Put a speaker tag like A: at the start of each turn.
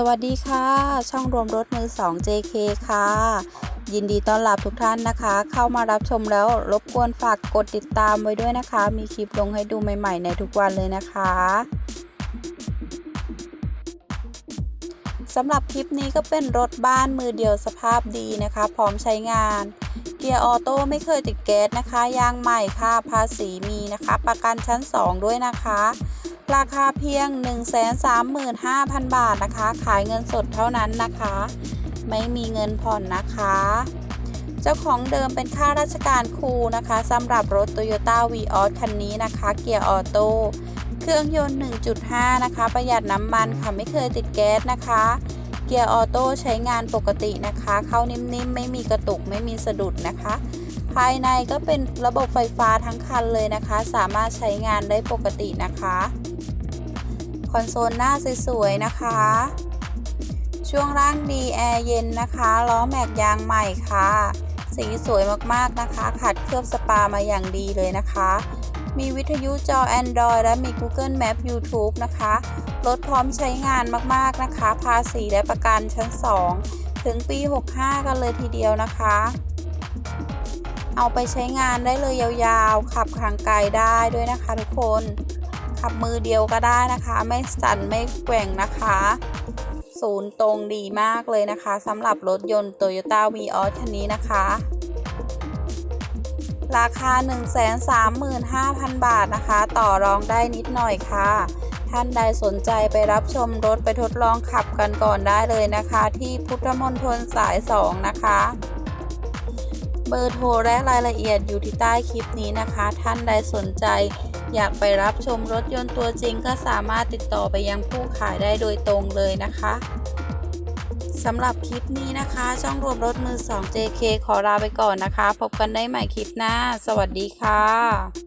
A: สวัสดีค่ะ ช่องรวมรถมือ 2 JK ค่ะ ยินดีต้อนรับทุกท่านนะคะ เข้ามารับชมแล้วรบกวนฝากกดติดตามไว้ด้วยนะคะ มีคลิปลงให้ดูใหม่ๆในทุกวันเลยนะคะสำหรับคลิปนี้ก็เป็นรถบ้านมือเดียวสภาพดีนะคะ พร้อมใช้งาน เกียร์ออโต้ไม่เคยติดแก๊สนะคะ ยางใหม่ค่ะภาษีมีนะคะ ประกันชั้น 2 ด้วยนะคะ ราคาเพียง 135,000 บาทนะคะ ขายเงินสดเท่านั้นนะคะ ไม่มีเงินผ่อนนะคะ เจ้าของเดิมเป็นข้าราชการครูนะคะสำหรับรถ Toyota v ีออคันนี้นะคะ เกียร์ออโต้เครื่องยนต์ 1.5 นะคะ ประหยัดน้ำมันค่ะไม่เคยติดแก๊สนะคะ เกียร์ออโต้ใช้งานปกตินะคะ เข้านิ่มๆ ไม่มีกระตุกไม่มีสะดุดนะคะภายในก็เป็นระบบไฟฟ้าทั้งคันเลยนะคะ สามารถใช้งานได้ปกตินะคะ คอนโซลหน้าสวยๆนะคะ ช่วงล่างดีแอร์เย็นนะคะล้อแม็กยางใหม่ค่ะ สีสวยมากๆนะคะ ขัดเคลือบสปามาอย่างดีเลยนะคะ มีวิทยุจอ Android และมี Google Map YouTube นะคะ รถพร้อมใช้งานมากๆนะคะ ภาษีและประกันชั้น 2 ถึงปี 65 กันเลยทีเดียวนะคะเอาไปใช้งานได้เลยยาวๆ ขับทางไกลได้ด้วยนะคะทุกคน ขับมือเดียวก็ได้นะคะ ไม่สั่นไม่แกว่งนะคะ ศูนย์ตรงดีมากเลยนะคะสำหรับรถยนต์ Toyota v ีออคันนี้นะคะ ราคา 135,000 บาทนะคะ ต่อรองได้นิดหน่อยค่ะ ท่านใดสนใจไปรับชมรถไปทดลองขับกันก่อนได้เลยนะคะ ที่พุทธมณฑลสาย 2 นะคะ เบอร์โทรและรายละเอียดอยู่ที่ใต้คลิปนี้นะคะ ท่านใดสนใจ อยากไปรับชมรถยนต์ตัวจริงก็สามารถติดต่อไปยังผู้ขายได้โดยตรงเลยนะคะสำหรับคลิปนี้นะคะ ช่องรวมรถมือ 2 JK ขอลาไปก่อนนะคะ พบกันได้ใหม่คลิปหน้า สวัสดีค่ะ